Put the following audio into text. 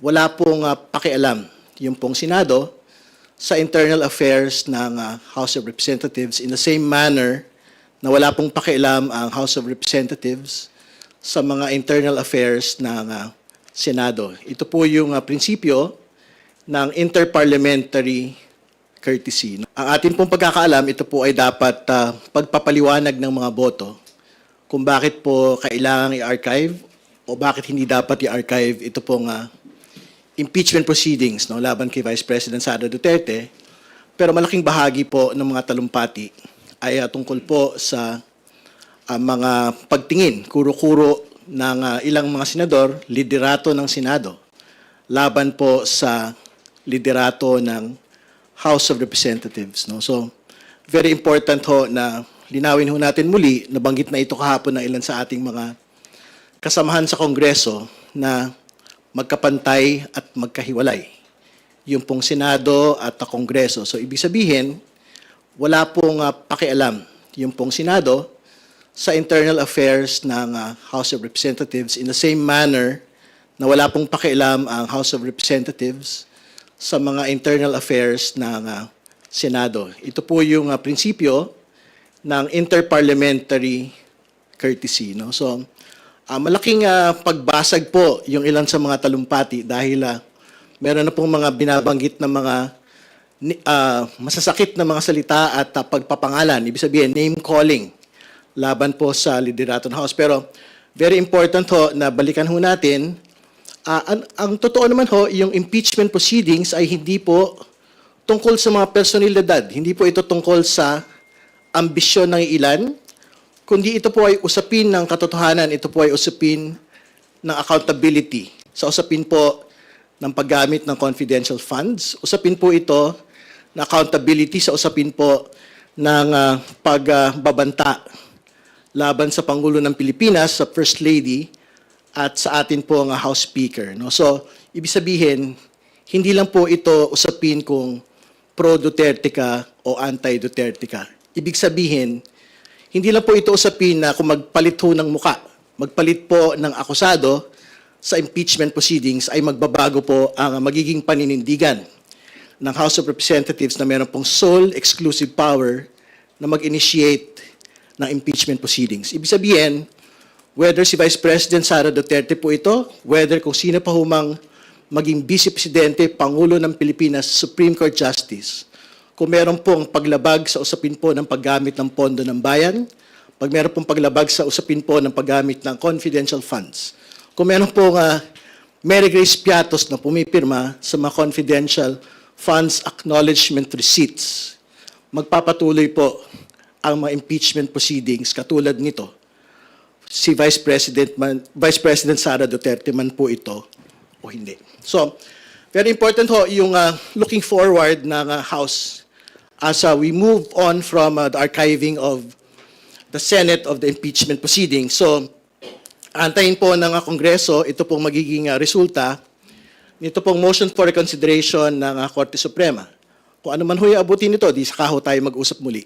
wala pong ah, pakialam yung pong Senado sa internal affairs ng ah, House of Representatives in the same manner na wala pong pakialam ang House of Representatives sa mga internal affairs ng ah, Senado. Ito po yung ah, prinsipyo ng interparliamentary courtesy. Ang atin pong pagkakaalam, ito po ay dapat ah, pagpapaliwanag ng mga boto kung bakit po kailangang i-archive o bakit hindi dapat i-archive ito pong ah, impeachment proceedings no, laban kay Vice President Sara Duterte. Pero malaking bahagi po ng mga talumpati ay ah, tungkol po sa ah, mga pagtingin, kuro-kuro ng ah, ilang mga senador, liderato ng Senado, laban po sa liderato ng House of Representatives. No? So, very important ho na linawin ho natin muli, nabanggit na ito kahapon ng ilan sa ating mga kasamahan sa Kongreso na magkapantay at magkahiwalay. Yung pong Senado at ang Kongreso. So, ibig sabihin, wala pong ah, pakialam yung pong Senado sa internal affairs ng ah, House of Representatives in the same manner na wala pong pakialam ang House of Representatives sa mga internal affairs ng ah, Senado. Ito po yung ah, prinsipyo ng interparliamentary courtesy. No? So, ah, malaking ah, pagbasag po yung ilan sa mga talumpati dahil ah, meron na pong mga binabanggit na mga ah, masasakit na mga salita at ah, pagpapangalan. Ibig sabihin, name calling laban po sa liderato ng House. Pero very important ho na balikan ho natin Ah, ang, ang totoo naman ho, yung impeachment proceedings ay hindi po tungkol sa mga personalidad. Hindi po ito tungkol sa ambisyon ng ilan, kundi ito po ay usapin ng katotohanan, ito po ay usapin ng accountability. Sa usapin po ng paggamit ng confidential funds, usapin po ito na accountability sa usapin po ng ah, pagbabanta laban sa Pangulo ng Pilipinas, sa First Lady, at sa atin po ang House Speaker. No? So, ibig sabihin, hindi lang po ito usapin kung pro-Duterte ka o anti-Duterte ka. Ibig sabihin, hindi lang po ito usapin na kung magpalit ho ng muka, magpalit po ng akusado sa impeachment proceedings ay magbabago po ang magiging paninindigan ng House of Representatives na meron pong sole exclusive power na mag-initiate ng impeachment proceedings. Ibig sabihin, whether si Vice President Sara Duterte po ito, whether kung sino pa humang maging Vice Presidente, Pangulo ng Pilipinas, Supreme Court Justice, kung meron pong paglabag sa usapin po ng paggamit ng pondo ng bayan, pag meron pong paglabag sa usapin po ng paggamit ng confidential funds, kung meron pong uh, Mary Grace Piatos na pumipirma sa mga confidential funds acknowledgement receipts, magpapatuloy po ang mga impeachment proceedings katulad nito si Vice President man, Vice President Sara Duterte man po ito o hindi. So, very important ho yung uh, looking forward ng uh, House as uh, we move on from uh, the archiving of the Senate of the impeachment proceedings. So, antayin po ng uh, Kongreso, ito pong magiging uh, resulta nito pong motion for reconsideration ng uh, Korte Suprema. Kung ano man ho yung abutin nito, di saka ho tayo mag-usap muli.